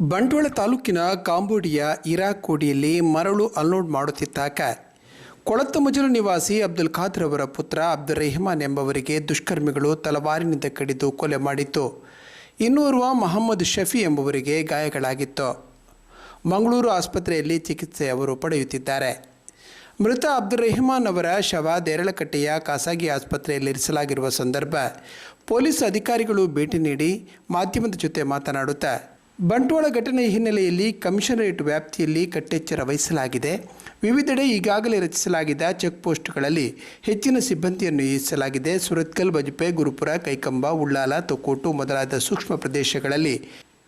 ಬಂಟ್ವಾಳ ತಾಲೂಕಿನ ಕಾಂಬೋಡಿಯಾ ಇರಾಕೋಡಿಯಲ್ಲಿ ಮರಳು ಅನ್ಲೋಡ್ ಮಾಡುತ್ತಿದ್ದಾಗ ಕೊಳತ್ತಮಜಲು ನಿವಾಸಿ ಅಬ್ದುಲ್ ಖಾದರ್ ಅವರ ಪುತ್ರ ಅಬ್ದುಲ್ ರೆಹಮಾನ್ ಎಂಬವರಿಗೆ ದುಷ್ಕರ್ಮಿಗಳು ತಲವಾರಿನಿಂದ ಕಡಿದು ಕೊಲೆ ಮಾಡಿತ್ತು. ಇನ್ನೋರ್ವ ಮಹಮ್ಮದ್ ಶಫಿ ಎಂಬುವರಿಗೆ ಗಾಯಗಳಾಗಿತ್ತು. ಮಂಗಳೂರು ಆಸ್ಪತ್ರೆಯಲ್ಲಿ ಚಿಕಿತ್ಸೆ ಅವರು ಪಡೆಯುತ್ತಿದ್ದಾರೆ. ಮೃತ ಅಬ್ದುಲ್ ರೆಹಮಾನ್ ಅವರ ಶವ ದೇರಳಕಟ್ಟೆಯ ಖಾಸಗಿ ಆಸ್ಪತ್ರೆಯಲ್ಲಿ ಇರಿಸಲಾಗಿರುವ ಸಂದರ್ಭ ಪೊಲೀಸ್ ಅಧಿಕಾರಿಗಳು ಭೇಟಿ ನೀಡಿ ಮಾಧ್ಯಮದ ಜೊತೆ ಮಾತನಾಡುತ್ತಾ ಬಂಟ್ವಾಳ ಘಟನೆ ಹಿನ್ನೆಲೆಯಲ್ಲಿ ಕಮಿಷನರೇಟ್ ವ್ಯಾಪ್ತಿಯಲ್ಲಿ ಕಟ್ಟೆಚ್ಚರ ವಹಿಸಲಾಗಿದೆ. ವಿವಿಧೆಡೆ ಈಗಾಗಲೇ ರಚಿಸಲಾಗಿದ್ದ ಚೆಕ್ ಪೋಸ್ಟ್ಗಳಲ್ಲಿ ಹೆಚ್ಚಿನ ಸಿಬ್ಬಂದಿಯನ್ನು ನಿಯೋಜಿಸಲಾಗಿದೆ ಸುರತ್ಕಲ್, ಬಜಪೆ, ಗುರುಪುರ, ಕೈಕಂಬ, ಉಳ್ಳಾಲ, ತೊಕ್ಕೋಟು ಮೊದಲಾದ ಸೂಕ್ಷ್ಮ ಪ್ರದೇಶಗಳಲ್ಲಿ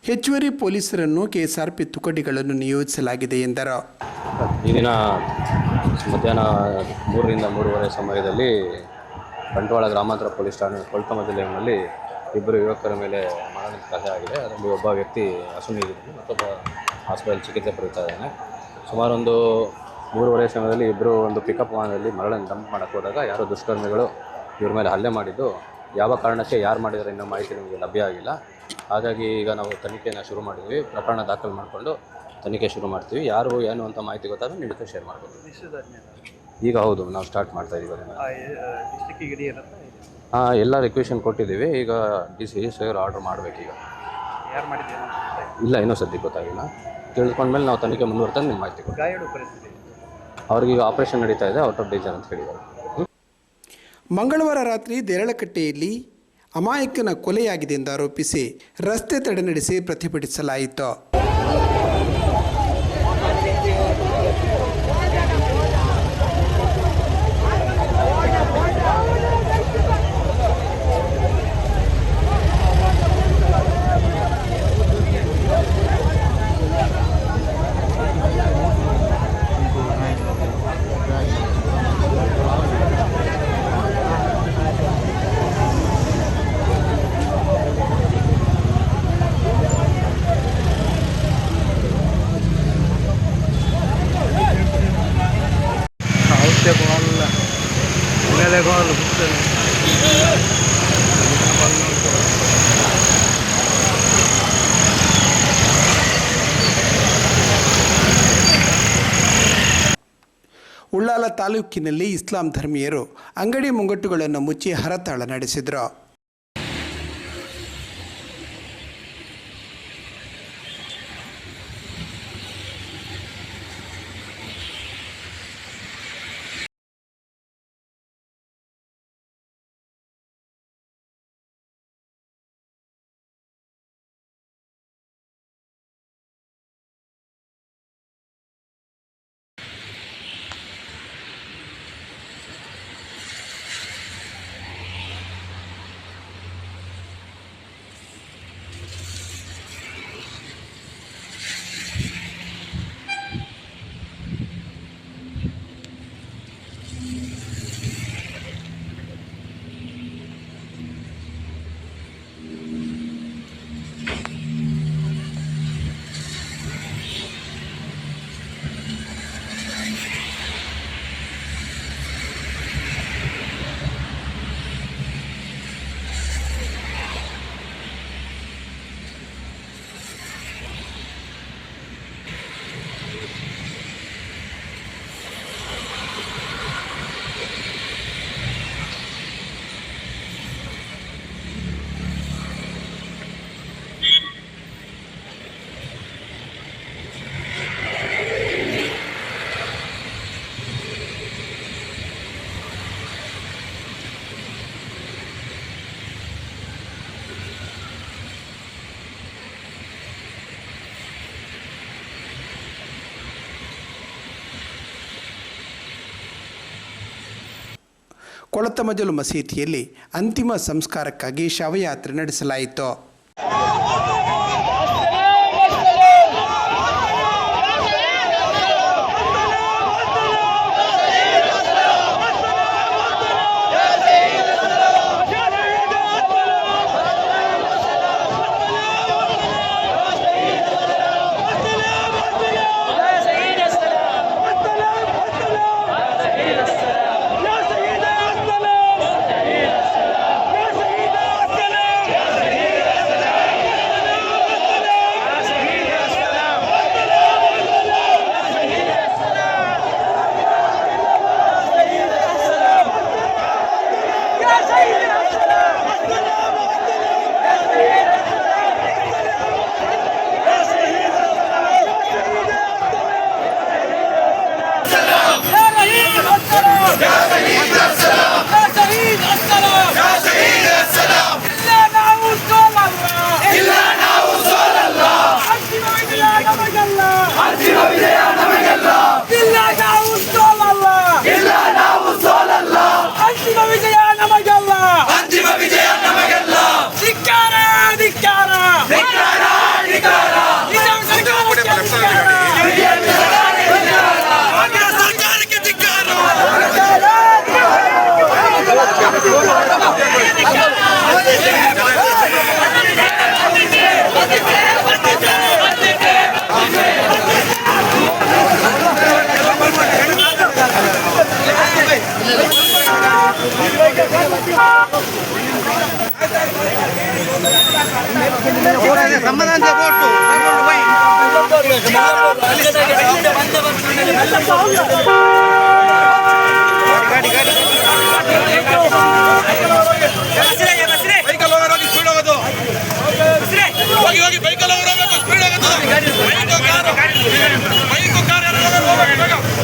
ಹೆಚ್ಚುವರಿ ಪೊಲೀಸರನ್ನು ಕೆಎಸ್ಆರ್ಪಿ ತುಕಡಿಗಳನ್ನು ನಿಯೋಜಿಸಲಾಗಿದೆ ಎಂದರು. ಈ ದಿನ ಮಧ್ಯಾಹ್ನ ಮೂರರಿಂದ ಮೂರುವರೆ ಸಮಯದಲ್ಲಿ ಬಂಟ್ವಾಳ ಗ್ರಾಮಾಂತರ ಪೊಲೀಸ್ ಠಾಣೆ ಕೊಲ್ಕಮ ಜಿಲ್ಲೆಯಲ್ಲಿ ಇಬ್ಬರು ಯುವಕರ ಮೇಲೆ ಮರಣ ಕಥೆ ಆಗಿದೆ. ಅದರಲ್ಲಿ ಒಬ್ಬ ವ್ಯಕ್ತಿ ಅಸುನೀಗಿದ್ದಾನೆ ಮತ್ತೊಬ್ಬ ಹಾಸ್ಪಿಟಲ್ ಚಿಕಿತ್ಸೆ ಪಡೆಯುತ್ತಾ ಇದ್ದಾನೆ. ಸುಮಾರು ಒಂದು ಮೂರುವರೆ ಸಮಯದಲ್ಲಿ ಇಬ್ಬರು ಒಂದು ಪಿಕಪ್ ವಾಹನದಲ್ಲಿ ಮರಳನ್ನು ಡಂಪ್ ಮಾಡೋಕ್ಕೆ ಹೋದಾಗ ಯಾರೋ ದುಷ್ಕರ್ಮಿಗಳು ಇವ್ರ ಮೇಲೆ ಹಲ್ಲೆ ಮಾಡಿದ್ದು. ಯಾವ ಕಾರಣಕ್ಕೆ ಯಾರು ಮಾಡಿದ್ದಾರೆ ಇನ್ನೂ ಮಾಹಿತಿ ನಮಗೆ ಲಭ್ಯ ಆಗಿಲ್ಲ. ಹಾಗಾಗಿ ಈಗ ನಾವು ತನಿಖೆಯನ್ನು ಶುರು ಮಾಡಿದ್ವಿ. ಪ್ರಕರಣ ದಾಖಲು ಮಾಡಿಕೊಂಡು ತನಿಖೆ ಶುರು ಮಾಡ್ತೀವಿ. ಯಾರು ಏನು ಅಂತ ಮಾಹಿತಿ ಗೊತ್ತಾದ್ರೆ ನಿಮ್ಮ ಜೊತೆ ಶೇರ್ ಮಾಡ್ತೀವಿ ಈಗ ಹೌದು ನಾವು ಸ್ಟಾರ್ಟ್ ಮಾಡ್ತಾ ಇದ್ದೀವಿ ಹಾಂ ಎಲ್ಲ ರಿಕ್ವೆಷನ್ ಕೊಟ್ಟಿದ್ದೀವಿ. ಈಗ ಡಿ ಸಿ ಸರ್ ಆರ್ಡ್ರ್ ಮಾಡಬೇಕೀಗ. ಯಾರು ಮಾಡಿದ್ದೇನೆ ಇಲ್ಲ ಇನ್ನೂ ಸದ್ಯಕ್ಕೆ ಗೊತ್ತಾಗಿಲ್ಲ. ತಿಳ್ಕೊಂಡ್ಮೇಲೆ ನಾವು ತನಿಖೆ ಮುಂದುವರ್ತಾನೆ ನಿಮ್ಮ ಮಾಹಿತಿ ಕೊಡ್ತೀವಿ. ಗಾಯಾಳು ಪರಿಸ್ಥಿತಿ. ಅವ್ರಿಗೆ ಈಗ ಆಪರೇಷನ್ ನಡೀತಾ ಇದೆ ಔಟ್ ಆಫ್ ಡೇಂಜರ್ ಅಂತ ಹೇಳಿದ್ದಾರೆ? ಮಂಗಳವಾರ ರಾತ್ರಿ ದೇರಳಕಟ್ಟೆಯಲ್ಲಿ ಅಮಾಯಕನ ಕೊಲೆಯಾಗಿದೆ ಎಂದು ಆರೋಪಿಸಿ ರಸ್ತೆ ತಡೆ ನಡೆಸಿ ಪ್ರತಿಭಟಿಸಲಾಯಿತು. ತಾಲೂಕಿನಲ್ಲಿ ಇಸ್ಲಾಂ ಧರ್ಮೀಯರು ಅಂಗಡಿ ಮುಂಗಟ್ಟುಗಳನ್ನು ಮುಚ್ಚಿ ಹರತಾಳ ನಡೆಸಿದರು. ಕೊಳತಮಜಲು ಮಸೀದಿಯಲ್ಲಿ ಅಂತಿಮ ಸಂಸ್ಕಾರಕ್ಕಾಗಿ ಶವಯಾತ್ರೆ ನಡೆಸಲಾಯಿತು. சம்மதான போட்டு போய் காடி காடி ಹೋಗಿ ಹೋಗಿ ಬೈಕಲ್ಲಿ ಹೋಗ್ಬೇಕು ಸ್ಪೀಡ್ ಆಗುತ್ತೆ ಬೈಕು ಕಾರು ಬೈಕು ಕಾರ್ ಎಲ್ಲ ಹೋಗ್ಬೇಕು